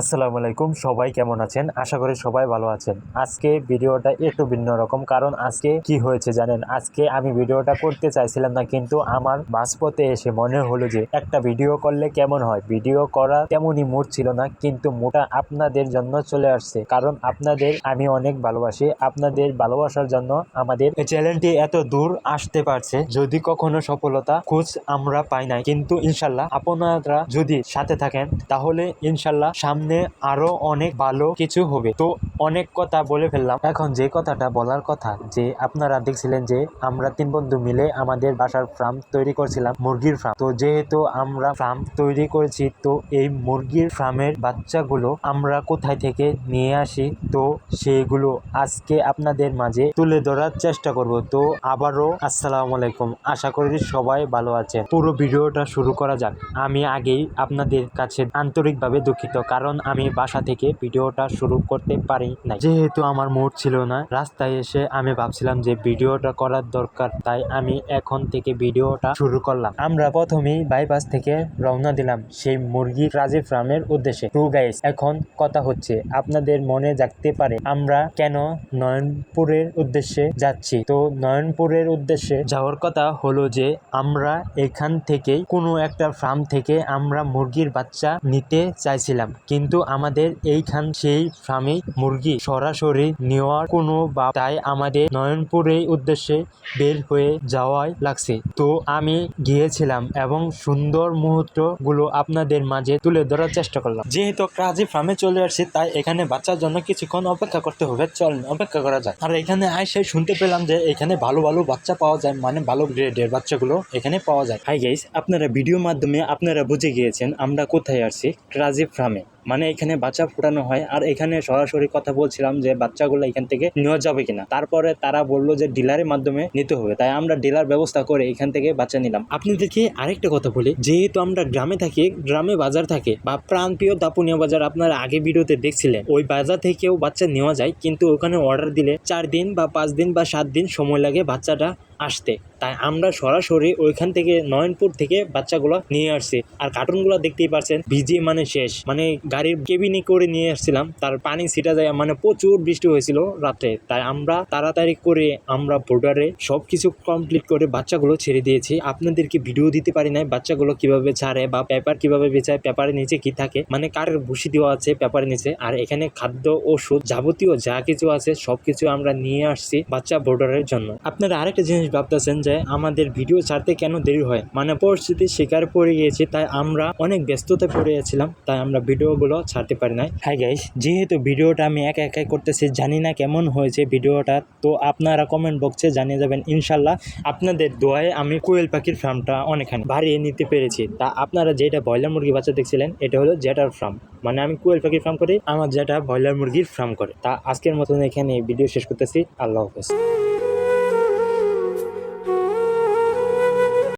আসসালামু আলাইকুম, সবাই কেমন আছেন? আশা করি সবাই ভালো আছেন। আজকে ভিডিওটা একটু ভিন্ন রকম, কারণ আজকে কি হয়েছে জানেন? আজকে আমি ভিডিওটা করতে চাইছিলাম না, কিন্তু আমার বাসপথে এসে মনে হলো যে একটা ভিডিও করলে কেমন হয়? ভিডিও করা তেমনই মুড ছিল না, কিন্তু মোটা আপনাদের জন্য চলে আসছে। কারণ আপনাদের আমি অনেক ভালোবাসি, আপনাদের ভালোবাসার জন্য আমাদের চ্যানেলটি এত দূর আসতে পারছে, যদি কখনো সফলতা খোঁজ আমরা পাই নাই। কিন্তু ইনশাল্লাহ, আপনারা যদি সাথে থাকেন, তাহলে ইনশাল্লাহ সামনে আরও অনেক ভালো কিছু হবে। তো অনেক কথা বলে ফেললাম। এখন যে কথাটা বলার কথা, যে আপনারা দেখছিলেন যে আমরা তিন বন্ধু মিলে আমাদের বাসার ফার্ম তৈরি করছিলাম, মুরগির ফার্ম তো যেহেতু আমরা ফার্ম তৈরি করেছি, তো এই মুরগির ফার্মের বাচ্চাগুলো আমরা কোথায় থেকে নিয়ে আসি, তো সেগুলো আজকে আপনাদের মাঝে তুলে ধরার চেষ্টা করব। তো আবারও আসসালামু আলাইকুম। আশা করি সবাই ভালো আছেন। পুরো ভিডিওটা শুরু করা যাক। আমি আগেই আপনাদের কাছে আন্তরিকভাবে দুঃখিত, কারণ আমি বাসা থেকে ভিডিওটা শুরু করতে পারি নাই। যেহেতু আমার মুড ছিল না, রাস্তায় এসে আমি ভাবছিলাম যে ভিডিওটা করার দরকার, তাই আমি এখন থেকে ভিডিওটা শুরু করলাম। আমরা প্রথমেই বাইপাস থেকে রওনা দিলাম সেই মুরগি রাজি ফার্মের উদ্দেশ্যে। টু গাইস এখন কথা হচ্ছে, আপনাদের মনে জাগতে পারে, আমরা কেন নয়নপুরের উদ্দেশ্যে যাচ্ছি? তো নয়নপুরের উদ্দেশ্যে যাওয়ার কথা হলো যে, আমরা এখান থেকেই কোনো একটা ফার্ম থেকে আমরা মুরগির বাচ্চা নিতে চাইছিলাম। কিন্তু আমাদের এইখান সেই ফার্মে মুরগি সরাসরি নেওয়ার কোনো বা তাই আমাদের নয়নপুরের উদ্দেশ্যে বের হয়ে যাওয়াই লাগছে। তো আমি গিয়েছিলাম এবং সুন্দর মুহূর্তগুলো আপনাদের মাঝে তুলে ধরার চেষ্টা করলাম। যেহেতু কাজী ফার্মে চলে আসছি, তাই এখানে বাচ্চার জন্য কিছুক্ষণ অপেক্ষা করতে হবে। চল অপেক্ষা করা যায় আর এখানে আইসে শুনতে পেলাম যে এখানে ভালো ভালো বাচ্চা পাওয়া যায় মানে ভালো গ্রেডের বাচ্চাগুলো এখানে পাওয়া যায়। হাই গাইস আপনারা ভিডিও মাধ্যমে আপনারা বুঝে গিয়েছেন আমরা কোথায় আসছি রাজীব ফার্মে। মানে এখানে বাচ্চা ফোটানো হয়। আর এখানে সরাসরি কথা বলছিলাম যে বাচ্চাগুলো এখান থেকে নেওয়া যাবে কিনা। তারপরে তারা বলল যে ডিলারের মাধ্যমে নিতে হবে। তাই আমরা ডিলার ব্যবস্থা করে এখান থেকে বাচ্চা নিলাম। আপনাদেরকে আরেকটা কথা বলি। যেহেতু আমরা গ্রামে থাকি, গ্রামে বাজার থাকে বা প্রাণপ্রিয় দাপুনিয়া বাজার আপনারা আগে ভিডিওতে দেখছিলেন, ওই বাজার থেকেও বাচ্চা নেওয়া যায়। কিন্তু ওখানে অর্ডার দিলে চার দিন বা পাঁচ দিন বা সাত দিন সময় লাগে বাচ্চাটা আসতে। তাই আমরা সরাসরি ওইখান থেকে নয়নপুর থেকে বাচ্চাগুলো নিয়ে আসছি। আর কার্টুনগুলো দেখতেই পারছেন, ভিজে মানে শেষ। মানে গাড়ির কেবিনে করে নিয়ে আসছিলাম। তার পানি ছিটা যায় মানে প্রচুর বৃষ্টি হয়েছিল রাতে তাই আমরা তাড়াতাড়ি করে আমরা বোর্ডারে সব কিছু কমপ্লিট করে বাচ্চাগুলো ছেড়ে দিয়েছি। আপনাদেরকে ভিডিও দিতে পারি নাই? বাচ্চাগুলো কীভাবে ছাড়ে বা পেপার কীভাবে বেচায়? পেপারের নিচে কি থাকে? মানে কার ভুসি দেওয়া আছে পেপারের নিচে? আর এখানে খাদ্য, ওষুধ যাবতীয় যা কিছু আছে সব কিছু আমরা নিয়ে আসছি বাচ্চা বোর্ডারের জন্য। আপনারা আরেকটা জিনিস ভাবতেছেন যে আমাদের ভিডিও ছাড়তে কেন দেরি হয়? মানে পরিস্থিতির শিকার পড়ে গিয়েছি, তাই আমরা অনেক ব্যস্ততা পড়ে গেছিলাম তাই আমরা ভিডিওগুলো ছাড়তে পারি নাই। হাই গাইস যেহেতু ভিডিওটা আমি একা একাই করতেছি, জানি না কেমন হয়েছে ভিডিওটা, তো আপনারা কমেন্ট বক্সে জানিয়ে যাবেন, ইনশাল্লাহ আপনাদের দোয়ায় আমি কোয়েল পাখির ফার্মটা অনেকখানি বাড়িয়ে নিতে পেরেছি। তা আপনারা যেটা ব্রয়লার মুরগি বাচ্চা দেখছিলেন, এটা হলো জেটার ফার্ম মানে আমি কোয়েল পাখির ফার্ম করি, আমার যেটা ব্রয়লার মুরগির ফার্ম করে। তা আজকের মতন এখানে ভিডিও শেষ করতেছি, আল্লাহ হাফেজ।